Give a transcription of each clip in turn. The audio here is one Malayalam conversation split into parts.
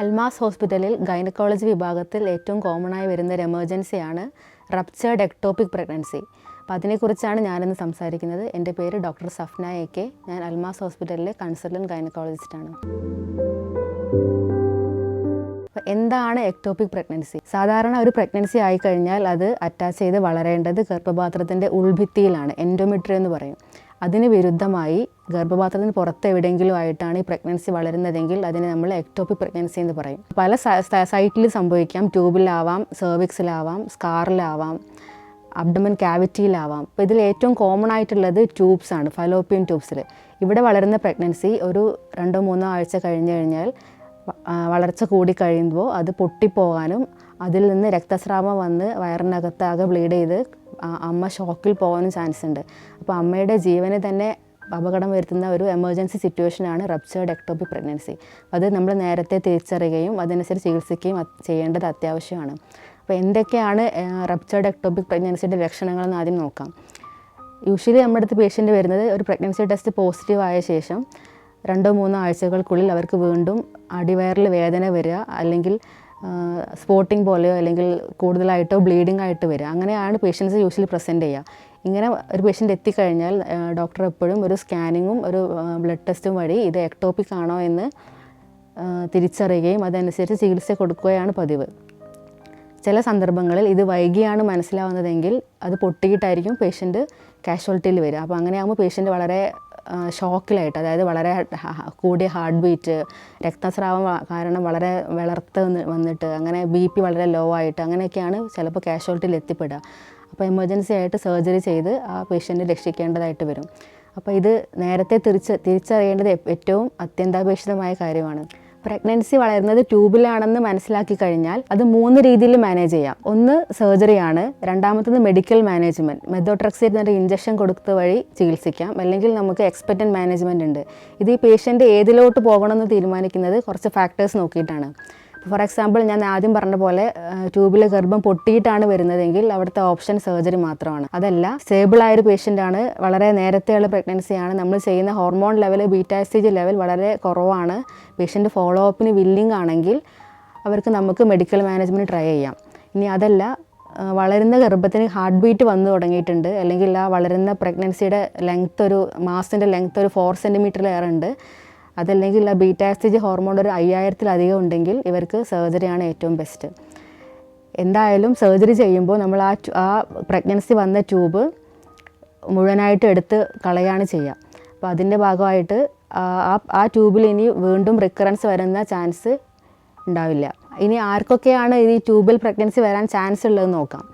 അൽമാസ് ഹോസ്പിറ്റലിൽ ഗൈനക്കോളജി വിഭാഗത്തിൽ ഏറ്റവും കോമൺ ആയി വരുന്ന ഒരു എമർജൻസിയാണ് റപ്ചേർഡ് എക്ടോപിക് പ്രഗ്നൻസി. അപ്പോൾ അതിനെക്കുറിച്ചാണ് ഞാനിന്ന് സംസാരിക്കുന്നത്. എന്റെ പേര് ഡോക്ടർ സഫ്ന എ കെ. ഞാൻ അൽമാസ് ഹോസ്പിറ്റലിലെ കൺസൾട്ടന്റ് ഗൈനക്കോളജിസ്റ്റാണ്. എന്താണ് എക്ടോപിക് പ്രഗ്നൻസി? സാധാരണ ഒരു പ്രഗ്നൻസി ആയിക്കഴിഞ്ഞാൽ അത് അറ്റാച്ച് ചെയ്ത് വളരേണ്ടത് ഗർഭപാത്രത്തിന്റെ ഉൾഭിത്തിയിലാണ് എൻഡോമെട്രി എന്ന് പറയും. അതിന് വിരുദ്ധമായി ഗർഭപാത്രത്തിന് പുറത്ത് എവിടെയെങ്കിലും ആയിട്ടാണ് ഈ പ്രഗ്നൻസി വളരുന്നതെങ്കിൽ അതിനെ നമ്മൾ എക്ടോപ്പിക് പ്രഗ്നൻസി എന്ന് പറയും. പല സൈറ്റിൽ സംഭവിക്കാം. ട്യൂബിലാവാം സെർവിക്സിലാവാം സ്കാറിലാവാം അബ്ഡമൻ ക്യാവിറ്റിയിലാവാം അപ്പോൾ ഇതിൽ ഏറ്റവും കോമൺ ആയിട്ടുള്ളത് ട്യൂബ്സ് ആണ് ഫലോപ്പിയൻ ട്യൂബ്സിൽ ഇവിടെ വളരുന്ന പ്രഗ്നൻസി ഒരു രണ്ടോ മൂന്നോ ആഴ്ച കഴിഞ്ഞ് കഴിഞ്ഞാൽ വളർച്ച കൂടി കഴിയുമ്പോൾ അത് പൊട്ടിപ്പോകാനും അതിൽ നിന്ന് രക്തസ്രാവം വന്ന് വയറിനകത്താകെ ബ്ലീഡ് ചെയ്ത് അമ്മ ഷോക്കിൽ പോകാനും ചാൻസ് ഉണ്ട്. അപ്പോൾ അമ്മയുടെ ജീവന് തന്നെ അപകടം വരുത്തുന്ന ഒരു എമർജൻസി സിറ്റുവേഷനാണ് റപ്ചേർഡ് എക്ടോപി പ്രഗ്നൻസി. അത് നമ്മൾ നേരത്തെ തിരിച്ചറിയുകയും അതനുസരിച്ച് ചികിത്സിക്കുകയും ചെയ്യേണ്ടത് അത്യാവശ്യമാണ്. അപ്പോൾ എന്തൊക്കെയാണ് റപ്ചേർഡ് എക്ടോപിക് പ്രഗ്നൻസിയുടെ ലക്ഷണങ്ങളെന്ന് ആദ്യം നോക്കാം. യൂഷ്വലി നമ്മുടെ അടുത്ത് പേഷ്യന്റ് വരുന്നത് ഒരു പ്രഗ്നൻസി ടെസ്റ്റ് പോസിറ്റീവ് ആയ ശേഷം രണ്ടോ മൂന്നോ ആഴ്ചകൾക്കുള്ളിൽ അവർക്ക് വീണ്ടും അടിവയറിൽ വേദന വരിക അല്ലെങ്കിൽ സ്പോട്ടിംഗ് പോലെയോ അല്ലെങ്കിൽ കൂടുതലായിട്ടോ ബ്ലീഡിംഗ് ആയിട്ട് വരിക. അങ്ങനെയാണ് പേഷ്യൻസ് യൂഷ്വലി പ്രസന്റ് ചെയ്യുക. ഇങ്ങനെ ഒരു പേഷ്യന്റ് എത്തിക്കഴിഞ്ഞാൽ ഡോക്ടർ എപ്പോഴും ഒരു സ്കാനിങ്ങും ഒരു ബ്ലഡ് ടെസ്റ്റും വഴി ഇത് എക്ടോപ്പിക് ആണോ എന്ന് തിരിച്ചറിയുകയും അതനുസരിച്ച് ചികിത്സ കൊടുക്കുകയാണ് പതിവ്. ചില സന്ദർഭങ്ങളിൽ ഇത് വൈകിയാണ് മനസ്സിലാവുന്നതെങ്കിൽ അത് പൊട്ടിയിട്ടായിരിക്കും പേഷ്യന്റ് കാഷ്വാലിറ്റിയിൽ വരിക. അപ്പോൾ അങ്ങനെയാകുമ്പോൾ പേഷ്യന്റ് വളരെ ഷോക്കിലായിട്ട്. അതായത് വളരെ കൂടിയ ഹാർട്ട് ബീറ്റ് രക്തസ്രാവം കാരണം വളരെ വിളർത്ത് വന്നിട്ട് അങ്ങനെ ബി പി വളരെ ലോ ആയിട്ട് അങ്ങനെയൊക്കെയാണ് ചിലപ്പോൾ കാഷ്വാലിറ്റിയിൽ എത്തിപ്പെടുക. അപ്പോൾ എമർജൻസി ആയിട്ട് സർജറി ചെയ്ത് ആ പേഷ്യന്റ് രക്ഷിക്കേണ്ടതായിട്ട് വരും. അപ്പോൾ ഇത് നേരത്തെ തിരിച്ച് തിരിച്ചറിയേണ്ടത് ഏറ്റവും അത്യന്താപേക്ഷിതമായ കാര്യമാണ്. പ്രഗ്നൻസി വളരുന്നത് ട്യൂബിലാണെന്ന് മനസ്സിലാക്കി കഴിഞ്ഞാൽ അത് മൂന്ന് രീതിയിൽ മാനേജ് ചെയ്യാം. ഒന്ന് സർജറിയാണ് രണ്ടാമത്തത് മെഡിക്കൽ മാനേജ്മെന്റ് മെതോട്രക്സി എന്നൊരു ഇഞ്ചക്ഷൻ കൊടുത്ത വഴി ചികിത്സിക്കാം. അല്ലെങ്കിൽ നമുക്ക് എക്സ്പെക്റ്റന്റ് മാനേജ്മെന്റ് ഉണ്ട്. ഇത് ഈ പേഷ്യന്റ് ഏതിലോട്ട് പോകണമെന്ന് തീരുമാനിക്കുന്നത് കുറച്ച് ഫാക്ടേഴ്സ് നോക്കിയിട്ടാണ്. ഫോർ എക്സാമ്പിൾ ഞാൻ ആദ്യം പറഞ്ഞ പോലെ ട്യൂബിലെ ഗർഭം പൊട്ടിയിട്ടാണ് വരുന്നതെങ്കിൽ അവിടുത്തെ ഓപ്ഷൻ സർജറി മാത്രമാണ്. അതല്ല സ്റ്റേബിൾ ആയ ഒരു പേഷ്യന്റ് ആണ് വളരെ നേരത്തെയുള്ള പ്രഗ്നൻസിയാണ് നമ്മൾ ചെയ്യുന്ന ഹോർമോൺ ലെവൽ ബീറ്റാസ്റ്റേജ് ലെവൽ വളരെ കുറവാണ്. പേഷ്യന്റ് ഫോളോ അപ്പിന് വില്ലിംഗ് ആണെങ്കിൽ അവർക്ക് നമുക്ക് മെഡിക്കൽ മാനേജ്മെന്റ് ട്രൈ ചെയ്യാം. ഇനി അതല്ല വളരുന്ന ഗർഭത്തിന് ഹാർട്ട് ബീറ്റ് വന്നു തുടങ്ങിയിട്ടുണ്ട്. അല്ലെങ്കിൽ ആ വളരുന്ന പ്രഗ്നൻസിയുടെ ലെങ്ത് ഒരു മാസത്തിന്റെ ലെങ്ത് ഒരു ഫോർ സെന്റിമീറ്ററിലേറെ ഉണ്ട്. അതല്ലെങ്കിൽ ആ ബീറ്റാസ്റ്റിജ് ഹോർമോൺ ഒരു അയ്യായിരത്തിലധികം ഉണ്ടെങ്കിൽ ഇവർക്ക് സർജറിയാണ് ഏറ്റവും ബെസ്റ്റ്. എന്തായാലും സർജറി ചെയ്യുമ്പോൾ നമ്മൾ ആ ആ പ്രഗ്നൻസി വന്ന ട്യൂബ് മുഴുവനായിട്ട് എടുത്ത് കളയാണ് ചെയ്യുക. അപ്പോൾ അതിന്റെ ഭാഗമായിട്ട് ആ ആ- ട്യൂബിൽ ഇനി വീണ്ടും റിക്കറൻസ് വരുന്ന ചാൻസ് ഉണ്ടാവില്ല. ഇനി ആർക്കൊക്കെയാണ് ഈ ട്യൂബിൽ പ്രഗ്നൻസി വരാൻ ചാൻസ് ഉള്ളതെന്ന് നോക്കാം.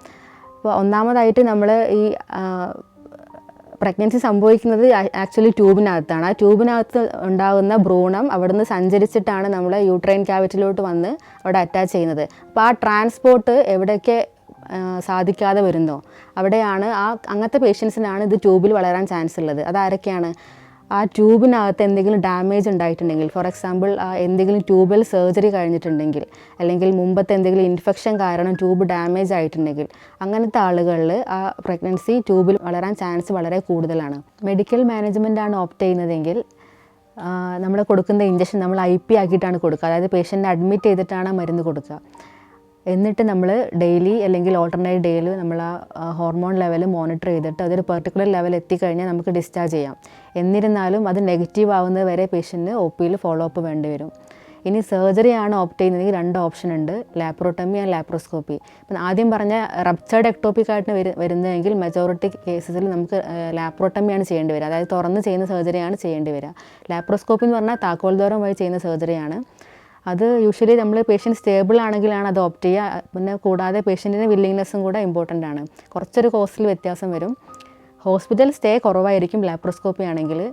അപ്പോൾ ഒന്നാമതായിട്ട് നമ്മൾ ഈ പ്രഗ്നൻസി സംഭവിക്കുന്നത് ആക്ച്വലി ട്യൂബിനകത്താണ്. ആ ട്യൂബിനകത്ത് ഉണ്ടാകുന്ന ഭ്രൂണം അവിടുന്ന് സഞ്ചരിച്ചിട്ടാണ് നമ്മൾ യൂട്രൈൻ ക്യാവിറ്റിലോട്ട് വന്ന് അവിടെ അറ്റാച്ച് ചെയ്യുന്നത്. അപ്പോൾ ആ ട്രാൻസ്പോർട്ട് എവിടെയൊക്കെ സാധിക്കാതെ വരുന്നോ അവിടെയാണ് ആ അങ്ങനത്തെ പേഷ്യൻസിനാണ് ഇത് ട്യൂബിൽ വളരാൻ ചാൻസ് ഉള്ളത്. അതാരൊക്കെയാണ്? ആ ട്യൂബിനകത്ത് എന്തെങ്കിലും ഡാമേജ് ഉണ്ടായിട്ടുണ്ടെങ്കിൽ ഫോർ എക്സാമ്പിൾ എന്തെങ്കിലും ട്യൂബൽ സർജറി കഴിഞ്ഞിട്ടുണ്ടെങ്കിൽ അല്ലെങ്കിൽ മുമ്പത്തെ എന്തെങ്കിലും ഇൻഫെക്ഷൻ കാരണം ട്യൂബ് ഡാമേജ് ആയിട്ടുണ്ടെങ്കിൽ അങ്ങനത്തെ ആളുകളിൽ ആ പ്രഗ്നൻസി ട്യൂബിൽ വളരാൻ ചാൻസ് വളരെ കൂടുതലാണ്. മെഡിക്കൽ മാനേജ്മെന്റ് ആണ് ഓപ്റ്റ് ചെയ്യുന്നതെങ്കിൽ നമ്മൾ കൊടുക്കുന്ന ഇഞ്ചക്ഷൻ നമ്മൾ ഐ പി ആക്കിയിട്ടാണ് കൊടുക്കുക. അതായത് പേഷ്യന്റിനെ അഡ്മിറ്റ് ചെയ്തിട്ടാണ് മരുന്ന് കൊടുക്കുക. എന്നിട്ട് നമ്മൾ ഡെയിലി അല്ലെങ്കിൽ ഓൾട്ടർനേറ്റ് ഡേയിൽ നമ്മൾ ആ ഹോർമോൺ ലെവൽ മോണിറ്റർ ചെയ്തിട്ട് അതൊരു പെർട്ടിക്കുലർ ലെവൽ എത്തിക്കഴിഞ്ഞാൽ നമുക്ക് ഡിസ്ചാർജ് ചെയ്യാം. എന്നിരുന്നാലും അത് നെഗറ്റീവ് ആവുന്നത് വരെ പേഷ്യന്റിന് ഒ പിയിൽ ഫോളോ അപ്പ് വേണ്ടി വരും. ഇനി സർജറി ആണ് ഓപ്റ്റ് ചെയ്യുന്നതെങ്കിൽ രണ്ട് ഓപ്ഷൻ ഉണ്ട്. ലാപ്രോട്ടമി ആൻഡ് ലാപ്രോസ്കോപ്പി ഇപ്പം ആദ്യം പറഞ്ഞ റപ്ചേർഡ് എക്ടോപ്പിക് ആയിട്ട് വരു വരുന്നതെങ്കിൽ മെജോറിറ്റി കേസസിൽ നമുക്ക് ലാപ്രോട്ടമിയാണ് ചെയ്യേണ്ടി വരിക അതായത് തുറന്ന് ചെയ്യുന്ന സർജറിയാണ് ചെയ്യേണ്ടി വരിക ലാപ്രോസ്കോപ്പി എന്ന് പറഞ്ഞാൽ താക്കോൽ ദ്വാരം വഴി ചെയ്യുന്ന സർജറിയാണ് അത് യൂഷ്വലി നമ്മൾ പേഷ്യന്റ് സ്റ്റേബിൾ ആണെങ്കിലാണ് അത് ഓപ്റ്റ് ചെയ്യുക. പിന്നെ കൂടാതെ പേഷ്യന്റിന്റെ വില്ലിങ്നെസ്സും കൂടെ ഇമ്പോർട്ടന്റ് ആണ്. കുറച്ചൊരു കോസ്റ്റിൽ വ്യത്യാസം വരും. ഹോസ്പിറ്റൽ സ്റ്റേ കുറവായിരിക്കും. ലാപ്രോസ്കോപ്പി ആണെങ്കിൽ